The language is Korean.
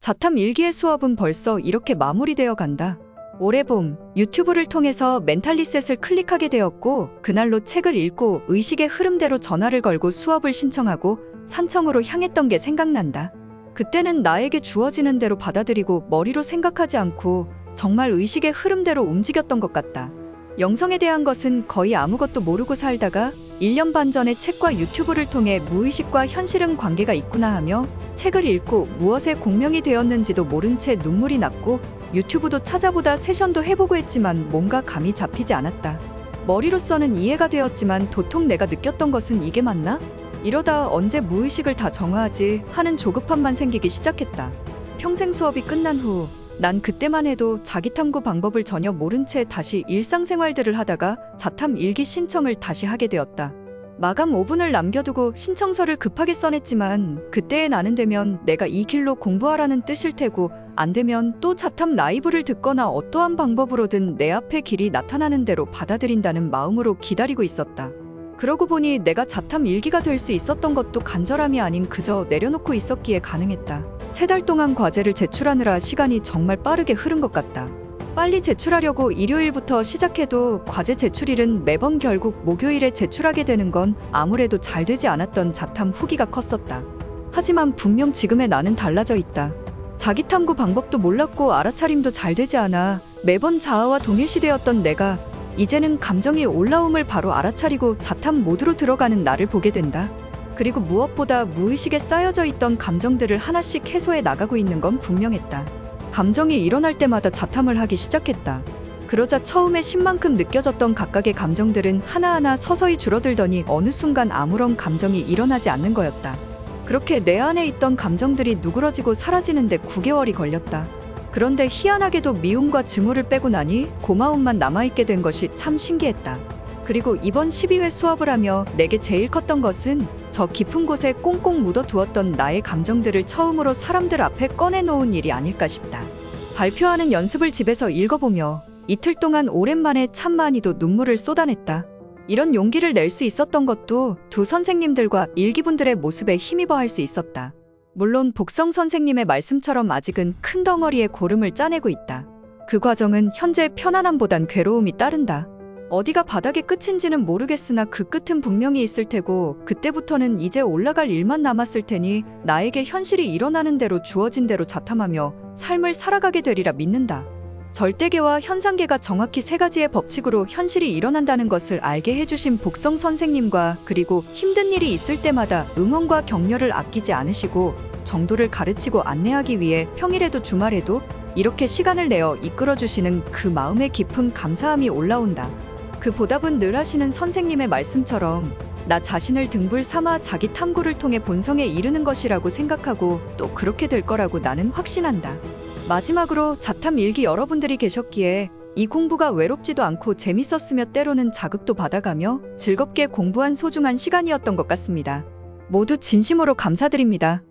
자탐 일기의 수업은 벌써 이렇게 마무리되어 간다. 올해 봄 유튜브를 통해서 멘탈리셋을 클릭하게 되었고 그날로 책을 읽고 의식의 흐름대로 전화를 걸고 수업을 신청하고 산청으로 향했던 게 생각난다. 그때는 나에게 주어지는 대로 받아들이고 머리로 생각하지 않고 정말 의식의 흐름대로 움직였던 것 같다. 영성에 대한 것은 거의 아무것도 모르고 살다가 1년 반 전에 책과 유튜브를 통해 무의식과 현실은 관계가 있구나 하며 책을 읽고 무엇에 공명이 되었는지도 모른 채 눈물이 났고 유튜브도 찾아보다 세션도 해보고 했지만 뭔가 감이 잡히지 않았다. 머리로서는 이해가 되었지만 도통 내가 느꼈던 것은 이게 맞나? 이러다 언제 무의식을 다 정화하지 하는 조급함만 생기기 시작했다. 평생 수업이 끝난 후 난 그때만 해도 자기 탐구 방법을 전혀 모른 채 다시 일상생활들을 하다가 자탐 일기 신청을 다시 하게 되었다. 마감 5분을 남겨두고 신청서를 급하게 써냈지만 그때의 나는 되면 내가 이 길로 공부하라는 뜻일 테고 안 되면 또 자탐 라이브를 듣거나 어떠한 방법으로든 내 앞에 길이 나타나는 대로 받아들인다는 마음으로 기다리고 있었다. 그러고 보니 내가 자탐 일기가 될 수 있었던 것도 간절함이 아닌 그저 내려놓고 있었기에 가능했다. 세 달 동안 과제를 제출하느라 시간이 정말 빠르게 흐른 것 같다. 빨리 제출하려고 일요일부터 시작해도 과제 제출일은 매번 결국 목요일에 제출하게 되는 건 아무래도 잘 되지 않았던 자탐 후기가 컸었다. 하지만 분명 지금의 나는 달라져 있다. 자기 탐구 방법도 몰랐고 알아차림도 잘 되지 않아 매번 자아와 동일시되었던 내가 이제는 감정이 올라옴을 바로 알아차리고 자탐 모드로 들어가는 나를 보게 된다. 그리고 무엇보다 무의식에 쌓여져 있던 감정들을 하나씩 해소해 나가고 있는 건 분명했다. 감정이 일어날 때마다 자탐을 하기 시작했다. 그러자 처음에 신만큼 느껴졌던 각각의 감정들은 하나하나 서서히 줄어들더니 어느 순간 아무런 감정이 일어나지 않는 거였다. 그렇게 내 안에 있던 감정들이 누그러지고 사라지는데 9개월이 걸렸다. 그런데 희한하게도 미움과 증오를 빼고 나니 고마움만 남아있게 된 것이 참 신기했다. 그리고 이번 12회 수업을 하며 내게 제일 컸던 것은 저 깊은 곳에 꽁꽁 묻어두었던 나의 감정들을 처음으로 사람들 앞에 꺼내놓은 일이 아닐까 싶다. 발표하는 연습을 집에서 읽어보며 이틀 동안 오랜만에 참 많이도 눈물을 쏟아냈다. 이런 용기를 낼 수 있었던 것도 두 선생님들과 일기분들의 모습에 힘입어 할 수 있었다. 물론 복성 선생님의 말씀처럼 아직은 큰 덩어리의 고름을 짜내고 있다. 그 과정은 현재 편안함보단 괴로움이 따른다. 어디가 바닥의 끝인지는 모르겠으나 그 끝은 분명히 있을 테고 그때부터는 이제 올라갈 일만 남았을 테니 나에게 현실이 일어나는 대로 주어진 대로 자탐하며 삶을 살아가게 되리라 믿는다. 절대계와 현상계가 정확히 세 가지의 법칙으로 현실이 일어난다는 것을 알게 해주신 복성 선생님과 그리고 힘든 일이 있을 때마다 응원과 격려를 아끼지 않으시고 정도를 가르치고 안내하기 위해 평일에도 주말에도 이렇게 시간을 내어 이끌어주시는 그 마음의 깊은 감사함이 올라온다. 그 보답은 늘 하시는 선생님의 말씀처럼 나 자신을 등불 삼아 자기 탐구를 통해 본성에 이르는 것이라고 생각하고 또 그렇게 될 거라고 나는 확신한다. 마지막으로 자탐 일기 여러분들이 계셨기에 이 공부가 외롭지도 않고 재밌었으며 때로는 자극도 받아가며 즐겁게 공부한 소중한 시간이었던 것 같습니다. 모두 진심으로 감사드립니다.